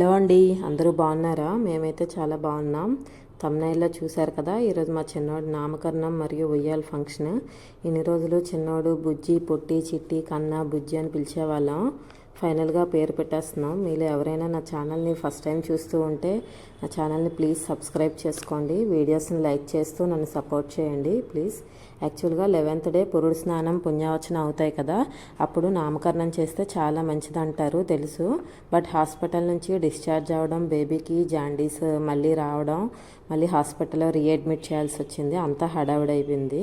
Hello అండి అందరూ బాగున్నారా? మేమైతే చాలా బాగున్నాం. తమ్నైల్లో చూశారు కదా ఈరోజు మా చిన్నోడు నామకరణం మరియు ఉయ్యాల ఫంక్షన్. ఇన్ని రోజులు చిన్నోడు బుజ్జి పొట్టి చిట్టి కన్న బుజ్జి అని పిలిచేవాళ్ళం. ఫైనల్గా పేరు పెట్టేస్తున్నాం. మీరు ఎవరైనా నా ఛానల్ని ఫస్ట్ టైం చూస్తూ ఉంటే నా ఛానల్ని ప్లీజ్ సబ్స్క్రైబ్ చేసుకోండి. వీడియోస్ని లైక్ చేస్తూ నన్ను సపోర్ట్ చేయండి ప్లీజ్. యాక్చువల్గా లెవెన్త్ డే పురుడు స్నానం పుణ్యవచనం అవుతాయి కదా అప్పుడు నామకరణం చేస్తే చాలా మంచిది అంటారు తెలుసు. బట్ హాస్పిటల్ నుంచి డిశ్చార్జ్ అవ్వడం బేబీకి జాండీస్ మళ్ళీ రావడం మళ్ళీ హాస్పిటల్లో రీఅడ్మిట్ చేయాల్సి వచ్చింది. అంతా హడావిడైపోయింది.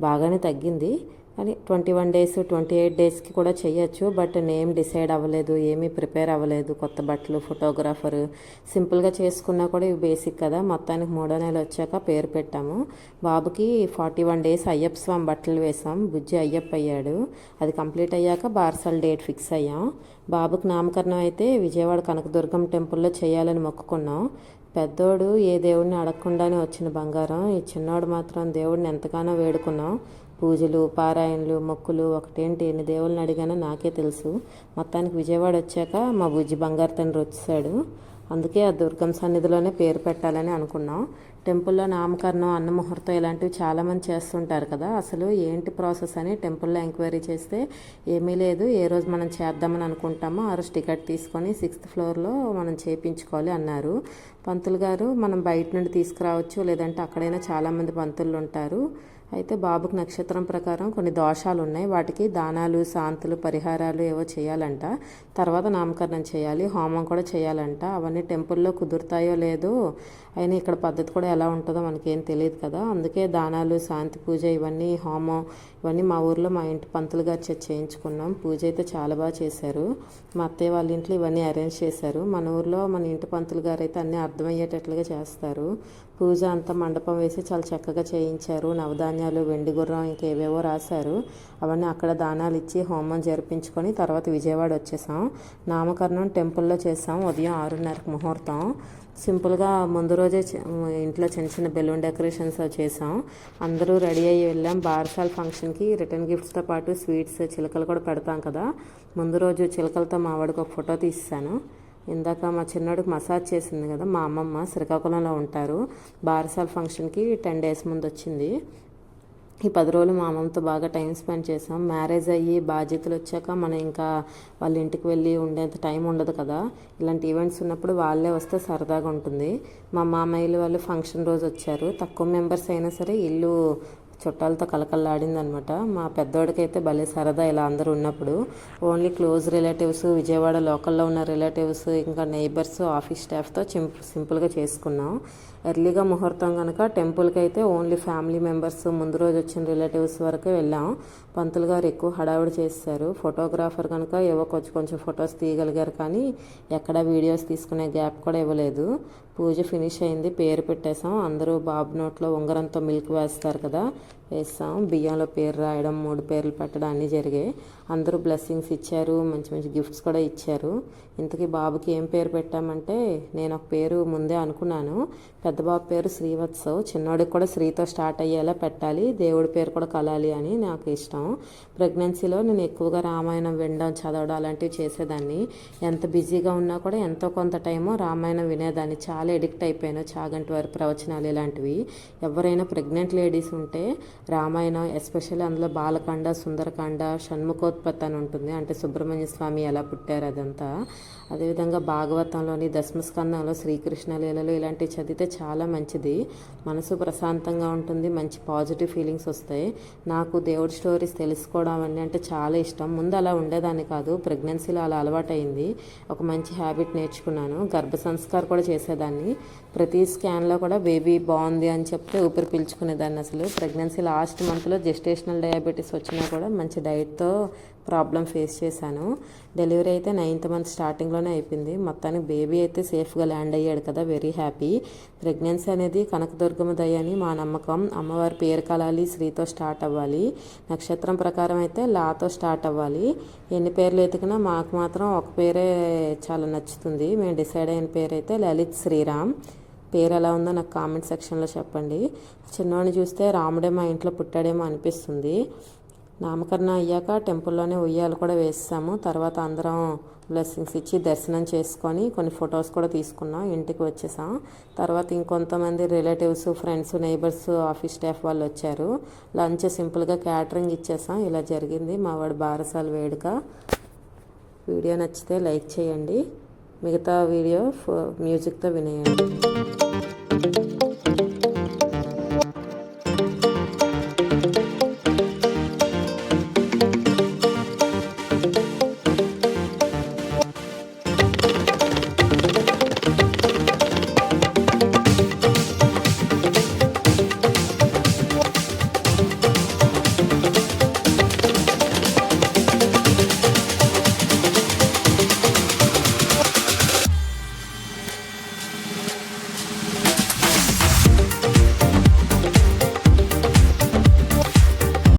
బాగానే తగ్గింది. కానీ twenty one days twenty eight డేస్కి కూడా చేయొచ్చు బట్ నేమ్ డిసైడ్ అవ్వలేదు ఏమీ ప్రిపేర్ అవ్వలేదు. కొత్త బట్టలు ఫోటోగ్రాఫర్ సింపుల్గా చేసుకున్నా కూడా ఇవి బేసిక్ కదా. మొత్తానికి మూడో నెల వచ్చాక పేరు పెట్టాము. బాబుకి forty one days Ayyappa Swami బట్టలు వేసాం బుజ్జి అయ్యప్ప అయ్యాడు. అది కంప్లీట్ అయ్యాక బార్సల్ డేట్ ఫిక్స్ అయ్యాం. బాబుకి నామకరణం అయితే విజయవాడ కనకదుర్గం టెంపుల్లో చేయాలని మొక్కుకున్నాం. పెద్దోడు ఏ దేవుడిని అడగకుండానే వచ్చిన బంగారం. ఈ చిన్నోడు మాత్రం దేవుడిని ఎంతగానో వేడుకున్నాం. పూజలు పారాయణలు మొక్కులు ఒకటేంటి? ఎన్ని దేవుళ్ళని అడిగానో నాకే తెలుసు. మొత్తానికి విజయవాడ వచ్చాక మా బుజ్జి బంగారు తండ్రి వచ్చాడు అందుకే ఆ దుర్గం సన్నిధిలోనే పేరు పెట్టాలని అనుకున్నాం. టెంపుల్లో నామకరణం అన్నముహూర్తం ఇలాంటివి చాలామంది చేస్తుంటారు కదా. అసలు ఏంటి ప్రాసెస్ అని టెంపుల్లో ఎంక్వైరీ చేస్తే ఏమీ లేదు. ఏ రోజు మనం చేద్దామని అనుకుంటామో ఆ రోజు టికెట్ తీసుకొని సిక్స్త్ ఫ్లోర్లో మనం చేయించుకోవాలి అన్నారు. పంతులు గారు మనం బయట నుండి తీసుకురావచ్చు లేదంటే అక్కడైనా చాలామంది పంతులు ఉంటారు. అయితే బాబుకు నక్షత్రం ప్రకారం కొన్ని దోషాలు ఉన్నాయి వాటికి దానాలు శాంతులు పరిహారాలు ఏవో చేయాలంట. తర్వాత నామకరణం చేయాలి హోమం కూడా చేయాలంట. అవన్నీ టెంపుల్లో కుదురుతాయో లేదో అయినా ఇక్కడ పద్ధతి కూడా ఎలా ఉంటుందో మనకేం తెలియదు కదా. అందుకే దానాలు శాంతి పూజ ఇవన్నీ హోమం ఇవన్నీ మా ఊర్లో మా ఇంటి పంతులు గారి చేత చేయించుకున్నాం. పూజ అయితే చాలా బాగా చేశారు. మా అత్తయ్య వాళ్ళ ఇంట్లో ఇవన్నీ అరేంజ్ చేశారు. మన ఊర్లో మన ఇంటి పంతులు గారు అయితే అన్నీ అర్థమయ్యేటట్లుగా చేస్తారు. పూజ అంతా మండపం వేసి చాలా చక్కగా చేయించారు. నవధాన్యాలు వెండి గుర్రం ఇంకేవేవో రాశారు. అవన్నీ అక్కడ దానాలు ఇచ్చి హోమం జరిపించుకొని తర్వాత విజయవాడ వచ్చేసాం. నామకరణం టెంపుల్లో చేసాం ఉదయం ఆరున్నరకు ముహూర్తం. సింపుల్గా ముందు రోజే ఇంట్లో చిన్న చిన్న బెలూన్ డెకరేషన్స్ చేసాం. అందరూ రెడీ అయ్యి వెళ్ళాం. బార్సాల్ ఫంక్షన్కి రిటర్న్ గిఫ్ట్స్తో పాటు స్వీట్స్ చిలకలు కూడా పెడతాం కదా. ముందు రోజు చిలకలతో మా వాడికి ఒక ఫోటో తీసాను ఇందాక మా చిన్నోడికి మసాజ్ చేసింది కదా మా అమ్మమ్మ శ్రీకాకుళంలో ఉంటారు. బారసాల ఫంక్షన్కి టెన్ డేస్ ముందు వచ్చింది. ఈ పది రోజులు మా అమ్మమ్మతో బాగా టైం స్పెండ్ చేసాం. మ్యారేజ్ అయ్యి బాధ్యతలు వచ్చాక మనం ఇంకా వాళ్ళ ఇంటికి వెళ్ళి ఉండేంత టైం ఉండదు కదా. ఇలాంటి ఈవెంట్స్ ఉన్నప్పుడు వాళ్ళే వస్తే సరదాగా ఉంటుంది. మా మామయ్యలు వాళ్ళు ఫంక్షన్ రోజు వచ్చారు. తక్కువ మెంబర్స్ అయినా సరే ఇల్లు చుట్టాలతో కలకల్లాడిందనమాట మా పెద్దోడికైతే భలే సరదా ఇలా అందరూ ఉన్నప్పుడు. ఓన్లీ క్లోజ్ రిలేటివ్స్ విజయవాడ లోకల్లో ఉన్న రిలేటివ్స్ ఇంకా నైబర్స్ ఆఫీస్ స్టాఫ్తో సింపుల్గా చేసుకున్నాం. ఎర్లీగా ముహూర్తం కనుక టెంపుల్కి అయితే ఓన్లీ ఫ్యామిలీ మెంబర్స్ ముందు రోజు వచ్చిన రిలేటివ్స్ వరకు వెళ్ళాం. పంతులు గారు ఎక్కువ హడావిడి చేస్తారు. ఫోటోగ్రాఫర్ కనుక ఏవో కొంచెం కొంచెం ఫొటోస్ తీయగలిగారు కానీ ఎక్కడ వీడియోస్ తీసుకునే గ్యాప్ కూడా ఇవ్వలేదు. పూజ ఫినిష్ అయింది పేరు పెట్టేశాం. అందరూ బాబు నోట్లో ఉంగరంతో మిల్క్ వేస్తారు కదా. వేస్తాం బియ్యంలో పేరు రాయడం మూడు పేర్లు పెట్టడం అన్నీ జరిగాయి. అందరూ బ్లెస్సింగ్స్ ఇచ్చారు మంచి మంచి గిఫ్ట్స్ కూడా ఇచ్చారు. ఇంతకీ బాబుకి ఏం పేరు పెట్టామంటే నేను ఒక పేరు ముందే అనుకున్నాను. పెద్ద బాబు పేరు శ్రీవత్సవ్. చిన్నోడికి కూడా శ్రీతో స్టార్ట్ అయ్యేలా పెట్టాలి. దేవుడి పేరు కూడా కలాలి అని నాకు ఇష్టం. ప్రెగ్నెన్సీలో నేను ఎక్కువగా రామాయణం వినడం చదవడం అలాంటివి చేసేదాన్ని. ఎంత బిజీగా ఉన్నా కూడా ఎంతో కొంత టైము రామాయణం వినేదాన్ని. చాలా ఎడిక్ట్ అయిపోయాను. చాగంటి వారి ప్రవచనాలు ఇలాంటివి. ఎవరైనా ప్రెగ్నెంట్ లేడీస్ ఉంటే రామాయణం ఎస్పెషల్లీ అందులో బాలకాండ సుందరకాండ షణ్ముఖోత్పత్తి అని ఉంటుంది. అంటే సుబ్రహ్మణ్య స్వామి ఎలా పుట్టారు అదంతా. అదేవిధంగా భాగవతంలోని దశమస్కందంలో శ్రీకృష్ణ లీలలు ఇలాంటివి చదివితే చాలా మంచిది. మనసు ప్రశాంతంగా ఉంటుంది మంచి పాజిటివ్ ఫీలింగ్స్ వస్తాయి. నాకు దేవుడి స్టోరీస్ తెలుసుకోవడం అన్నీ అంటే చాలా ఇష్టం. ముందు అలా ఉండేదాన్ని కాదు ప్రెగ్నెన్సీలో అలా అలవాటైంది. ఒక మంచి హ్యాబిట్ నేర్చుకున్నాను. గర్భ సంస్కారం కూడా చేసేదాన్ని. ప్రతి స్కాన్లో కూడా బేబీ బాగుంది అని చెప్తే ఊపిరి పీల్చుకునేదాన్ని అసలు. ప్రెగ్నెన్సీ లాస్ట్ మంత్లో జెస్టేషనల్ డయాబెటీస్ వచ్చినా కూడా మంచి డైట్తో ప్రాబ్లం ఫేస్ చేశాను. డెలివరీ అయితే నైన్త్ మంత్ స్టార్టింగ్లోనే అయిపోయింది. మొత్తానికి బేబీ అయితే సేఫ్గా ల్యాండ్ అయ్యాడు కదా వెరీ హ్యాపీ ప్రెగ్నెన్సీ అనేది కనకదుర్గమ దయ అని మా నమ్మకం. అమ్మవారి పేరు కలాలి శ్రీతో స్టార్ట్ అవ్వాలి. నక్షత్రం ప్రకారం అయితే లాతో స్టార్ట్ అవ్వాలి. ఎన్ని పేర్లు ఎతికినా మాకు మాత్రం ఒక పేరే చాలా నచ్చుతుంది. మేము డిసైడ్ అయిన పేరు అయితే లలిత్ శ్రీరామ్. పేరు ఎలా ఉందో నాకు కామెంట్ సెక్షన్లో చెప్పండి. చిన్నవాడిని చూస్తే రాముడే మా ఇంట్లో పుట్టాడేమో అనిపిస్తుంది. నామకరణం అయ్యాక టెంపుల్లోనే ఉయ్యాలు కూడా వేసాము తర్వాత అందరం బ్లెస్సింగ్స్ ఇచ్చి దర్శనం చేసుకొని కొన్ని ఫొటోస్ కూడా తీసుకున్నాం. ఇంటికి వచ్చేసాం. తర్వాత ఇంకొంతమంది relatives friends neighbours office staff వాళ్ళు వచ్చారు. లంచ్ సింపుల్గా క్యాటరింగ్ ఇచ్చేసాం. ఇలా జరిగింది. మా వాడు బారసాల వేడుక. వీడియో నచ్చితే లైక్ చేయండి. మిగతా వీడియో మ్యూజిక్తో వినేయండి.